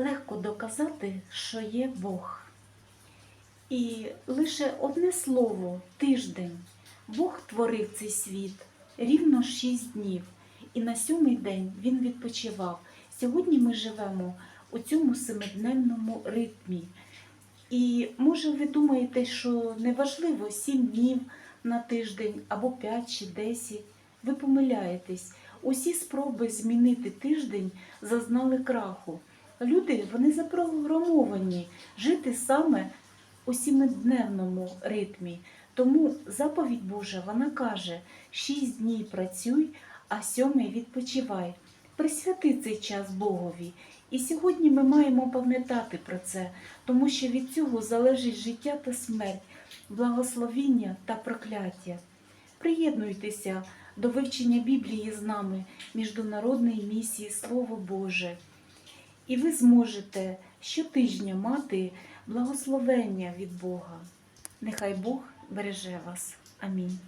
легко доказати, що є Бог. І лише одне слово тиждень. Бог творив цей світ рівно шість днів, і на сьомий день він відпочивав. Сьогодні ми живемо у цьому семидневному ритмі. І може ви думаєте, що неважливо сім днів на тиждень або п'ять чи десять. Ви помиляєтесь. Усі спроби змінити тиждень зазнали краху. Люди вони запрограмовані жити саме у сімидневному ритмі. Тому заповідь Божа вона каже: шість днів працюй, а сьомий відпочивай. Присвяти цей час Богові. І сьогодні ми маємо пам'ятати про це, тому що від цього залежить життя та смерть, благословіння та прокляття. Приєднуйтеся до вивчення Біблії з нами, міжнародної місії Слово Боже. І ви зможете щотижня мати благословення від Бога. Нехай Бог береже вас. Амінь.